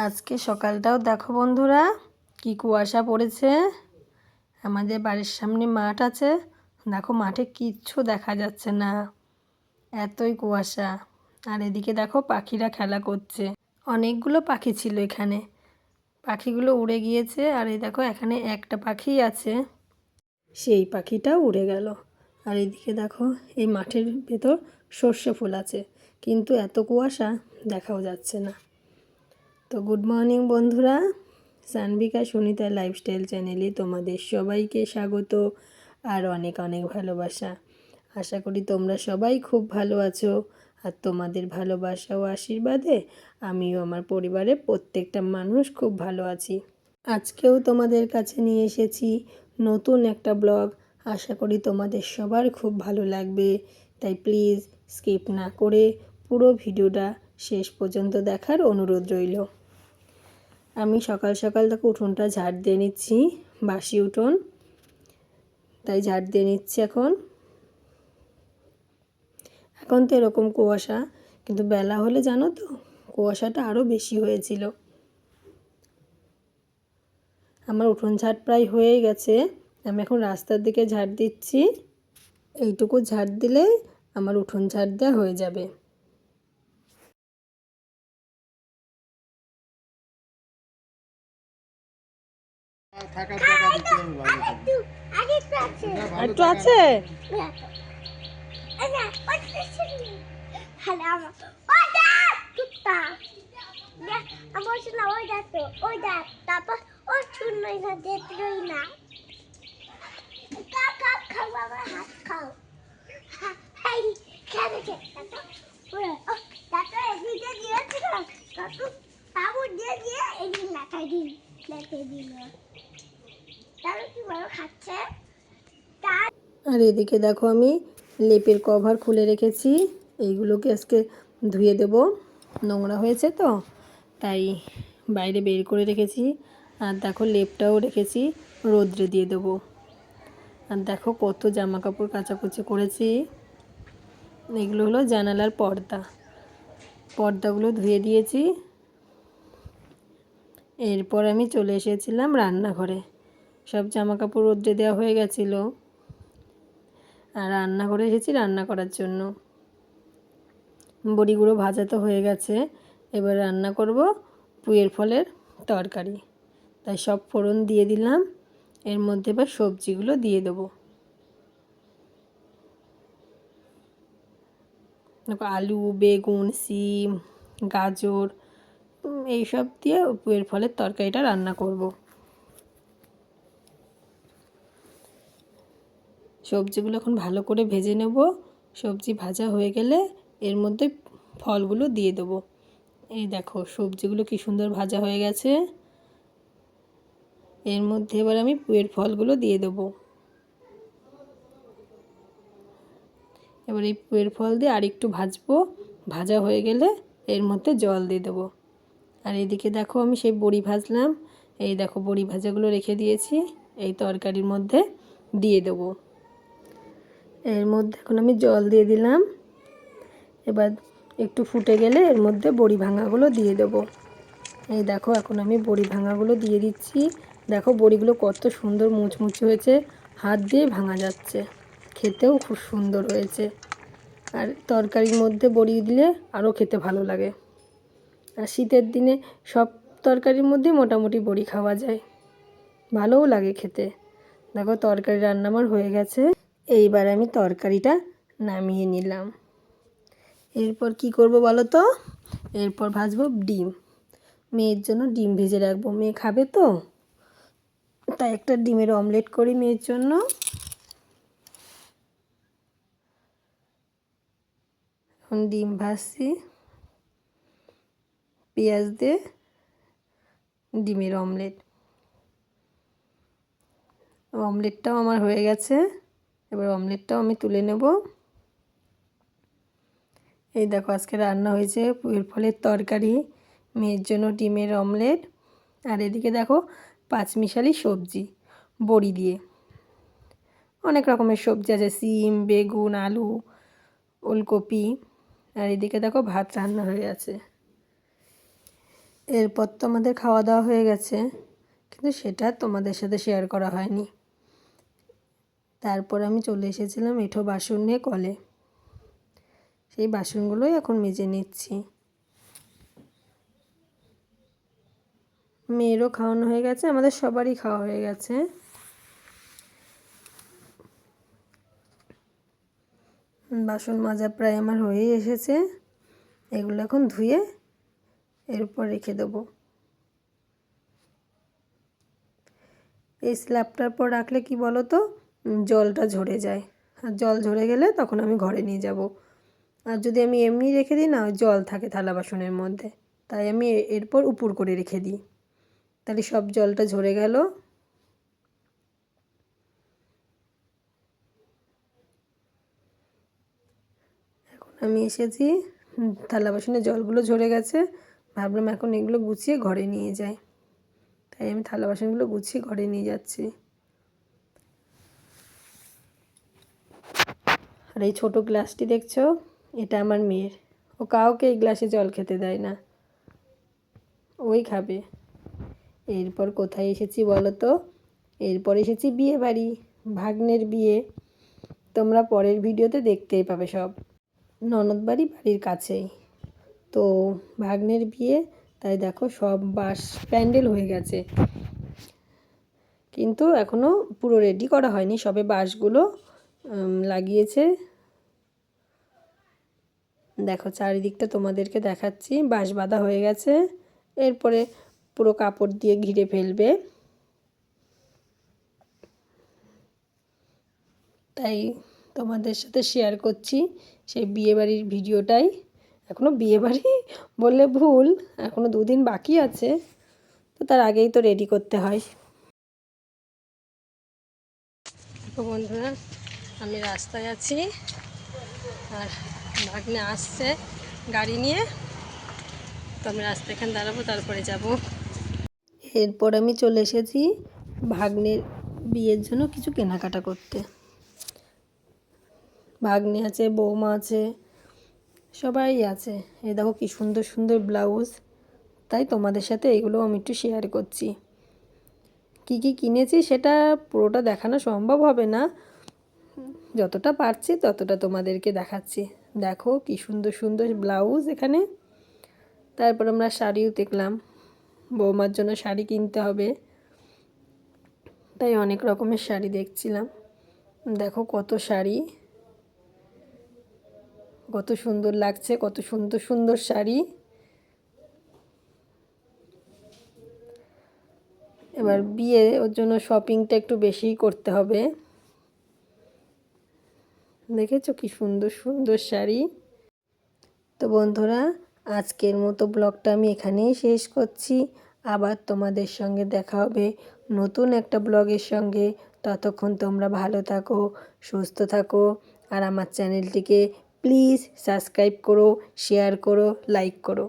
আজকে সকালটাও দেখো বন্ধুরা, কি কুয়াশা পড়েছে। আমাদের বাড়ির সামনে মাঠ আছে। দেখো মাঠে কিচ্ছু দেখা যাচ্ছে না। এতই কুয়াশা। আর এদিকে দেখো পাখিরা খেলা করছে। অনেকগুলো পাখি ছিল এখানে। পাখিগুলো উড়ে গিয়েছে আর এই দেখো এখানে একটা পাখি আছে। সেই পাখিটাও উড়ে গেল। আর এদিকে দেখো এই মাঠের ভেতর সর্ষে ফুল আছে। কিন্তু এত কুয়াশা দেখাও যাচ্ছে না। তো গুড মর্নিং বন্ধুরা। সানবিকা সুনিতা লাইফস্টাইল চ্যানেলে তোমাদের সবাইকে স্বাগত আর অনেক অনেক ভালোবাসা। আশা করি তোমরা সবাই খুব ভালো আছো আর তোমাদের ভালোবাসা ও আশীর্বাদে আমিও আমার পরিবারের প্রত্যেকটা মানুষ খুব ভালো আছি। আজকেও তোমাদের কাছে নিয়ে এসেছি নতুন একটা ব্লগ। আশা করি তোমাদের সবার খুব ভালো লাগবে। তাই প্লিজ স্কিপ না করে পুরো ভিডিওটা শেষ পর্যন্ত দেখার অনুরোধ রইল। আমি সকাল সকাল তাকে উঠোনটা ঝাড় দিয়ে নিচ্ছি, বাসি উঠোন। তাই ঝাড় দিয়ে নিচ্ছি এখন। এখন তো এরকম কুয়াশা, কিন্তু বেলা হলে জানো তো, কুয়াশাটা আরও বেশি হয়েছিল। আমার উঠোন ঝাড় প্রায় হয়ে গেছে, আমি এখন রাস্তার দিকে ঝাড় দিচ্ছি। এইটুকু ঝাড় দিলে আমার উঠোন ঝাড় দেওয়া হয়ে যাবে। থাকার জায়গা দিতে হবে ভালো করে। একটু আছে। আমার শোনা ওই দেখ তো। ওই দেখ তারপর ও শূন্য দেখলই না কাক কাক খাও বাবা হাত খাও হাই খেলে খেলে তাতো এদিকে দিয়েছিল তাতো তাবু দিয়ে দিয়ে এদিকে লেখাই দিন লেখে দিল তাহলে কি বড় খাচ্ছে তার আর এদিকে দেখো আমি লেপের কভার খুলে রেখেছি। এইগুলোকে আজকে ধুয়ে দেব। নোংরা হয়েছে তো, তাই বাইরে বের করে রেখেছি। আর দেখো লেপটাও রেখেছি, রোদ্রে দিয়ে দেবো। আর দেখো কত জামা কাপড় কাচাকুচি করেছি। এগুলো হলো জানালার পর্দা। পর্দাগুলো ধুয়ে দিয়েছি। এরপর আমি চলে এসেছিলাম রান্নাঘরে। সব জামা কাপড় রোদ্রে দেওয়া হয়ে গেছিল। রান্না করে এসেছি রান্না করার জন্য। বড়িগুলো ভাজা তো হয়ে গেছে। এবার রান্না করব পুয়ের ফলের তরকারি। তাই সব ফোড়ন দিয়ে দিলাম। এর মধ্যে এবার সবজিগুলো দিয়ে দেবো। আলু, বেগুন, সিম, গাজর এইসব দিয়ে পুয়ের ফলের তরকারিটা রান্না করব। সবজিগুলো এখন ভালো করে ভেজে নেব। সবজি ভাজা হয়ে গেলে এর মধ্যে ফলগুলো দিয়ে দেবো। এই দেখো, সবজিগুলো কি সুন্দর ভাজা হয়ে গেছে। এর মধ্যে এবার আমি পুয়ের ফলগুলো দিয়ে দেবো। এবার এই পুয়ের ফল দিয়ে আরেকটু ভাজবো। ভাজা হয়ে গেলে এর মধ্যে জল দিয়ে দেবো। আর এদিকে দেখো, আমি সেই বড়ি ভাজলাম। এই দেখো, বড়ি ভাজাগুলো রেখে দিয়েছি। এই তরকারির মধ্যে দিয়ে দেবো। এর মধ্যে এখন আমি জল দিয়ে দিলাম। এবার একটু ফুটে গেলে এর মধ্যে বড়ি ভাঙাগুলো দিয়ে দেবো। এই দেখো, এখন আমি বড়ি ভাঙাগুলো দিয়ে দিচ্ছি। দেখো, বড়িগুলো কত সুন্দর মুচমুচে হয়েছে। হাত দিয়ে ভাঙা যাচ্ছে। খেতেও খুব সুন্দর হয়েছে। আর তরকারির মধ্যে বড়ি দিলে আরও খেতে ভালো লাগে। আর শীতের দিনে সব তরকারির মধ্যেই মোটামুটি বড়ি খাওয়া যায়। ভালোও লাগে খেতে। দেখো, তরকারি রান্না আমার হয়ে গেছে। এইবার আমি তরকারিটা নামিয়ে নিলাম। এরপর কি করব বলো তো? এরপর ভাজবো ডিম। মেয়ের জন্য ডিম ভেজে রাখব। মেয়ে খাবে তো? তাই একটা ডিমের অমলেট করি মেয়ের জন্য। এখন ডিম ভাজছি। পেঁয়াজ দিয়ে ডিমের অমলেট। অমলেটটাও আমার হয়ে গেছে। এবার অমলেটটাও আমি তুলে নেব। এই দেখো, আজকে রান্না হয়েছে পুয়ের ফলের তরকারি, মেয়ের জন্য ডিমের অমলেট, আর এদিকে দেখো পাঁচমিশালি সবজি, বড়ি দিয়ে। অনেক রকমের সবজি আছে, সিম, বেগুন, আলু, ওলকপি, আর এদিকে দেখো ভাত রান্না হয়ে আছে এরপর তো আমাদের খাওয়া দাওয়া হয়ে গেছে, কিন্তু সেটা তোমাদের সাথে শেয়ার করা হয়নি। তারপর আমি চলে এসেছিলাম এঁঠো বাসন নিয়ে কলে। সেই বাসনগুলোই এখন মেজে নিচ্ছি। মেয়েরও খাওয়ানো হয়ে গেছে, আমাদের সবারই খাওয়া হয়ে গেছে। বাসন মাজা প্রায় আমার হয়েই এসেছে। এগুলো এখন ধুয়ে এরপর রেখে দেবো। এই স্ল্যাবটার পর রাখলে কি বলো তো জলটা ঝরে যায়। আর জল ঝরে গেলে তখন আমি ঘরে নিয়ে যাব। আর যদি আমি এমনি রেখে দিই না জল থাকে থালা বাসনের মধ্যে। তাই আমি এরপর উপর করে রেখে দিই। তাহলে সব জলটা ঝরে গেল। এখন আমি এসেছি থালা বাসনের জলগুলো ঝরে গেছে। ভাবলাম এখন এগুলো গুছিয়ে ঘরে নিয়ে যাই। তাই আমি থালা বাসনগুলো গুছিয়ে ঘরে নিয়ে যাচ্ছি। আর এই ছোটো গ্লাসটি দেখছ? এটা আমার মেয়ের। ও কাউকে এই গ্লাসে জল খেতে দেয় না। ওই খাবে। এরপর কোথায় এসেছি বলো তো? এরপর এসেছি বিয়ে বাড়ি, ভাগ্নের বিয়ে। তোমরা পরের ভিডিওতে দেখতেই পাবে সব। ননদ বাড়ি বাড়ির কাছেই। তো ভাগ্নের বিয়ে, তাই দেখো সব বাস প্যান্ডেল হয়ে গেছে। কিন্তু এখনও পুরো রেডি করা হয়নি। সবে বাঁশগুলো লাগিয়েছে। দেখো, চারিদিকটা তোমাদেরকে দেখাচ্ছি। বাঁশ বাঁধা হয়ে গেছে। এরপরে পুরো কাপড় দিয়ে ঘিরে ফেলবে। তাই তোমাদের সাথে শেয়ার করছি সেই বিয়েবাড়ির ভিডিওটাই। এখনও বিয়েবাড়ি বললে ভুল এখনও দুদিন বাকি আছে, তো তার আগেই তো রেডি করতে হয়। বন্ধুরা, আমি রাস্তায় আছি, আর ভাগ্নে আসছে গাড়ি নিয়ে। তো আমি রাস্তায় এখানে দাঁড়াবো, তারপরে যাব। এরপর আমি চলে এসেছি ভাগ্নের বিয়ের জন্য কিছু কেনাকাটা করতে। ভাগ্নে আছে, বৌমা আছে, সবাই আছে। এই দেখো কি সুন্দর সুন্দর ব্লাউজ। তাই তোমাদের সাথে এগুলো আমি একটু শেয়ার করছি। কি কি কিনেছি সেটা পুরোটা দেখানো সম্ভব হবে না। যতটা পারছি ততটা তোমাদেরকে দেখাচ্ছি। দেখো কি সুন্দর সুন্দর ব্লাউজ এখানে। তারপর আমরা শাড়িও দেখলাম। বৌমার জন্য শাড়ি কিনতে হবে। তাই অনেক রকমের শাড়ি দেখছিলাম। দেখো কত শাড়ি। কত সুন্দর লাগছে, কত সুন্দর সুন্দর শাড়ি। এবার বিয়ে ওর জন্য শপিংটা একটু বেশিই করতে হবে। দেখেছ কি সুন্দর সুন্দর শাড়ি? তো বন্ধুরা, আজকের মতো ব্লগটা আমি এখানেই শেষ করছি। আবার তোমাদের সঙ্গে দেখা হবে নতুন একটা ব্লগের সঙ্গে। ততক্ষণ তোমরা ভালো থাকো, সুস্থ থাকো, আর আমার চ্যানেলটিকে প্লিজ সাবস্ক্রাইব করো, শেয়ার করো, লাইক করো।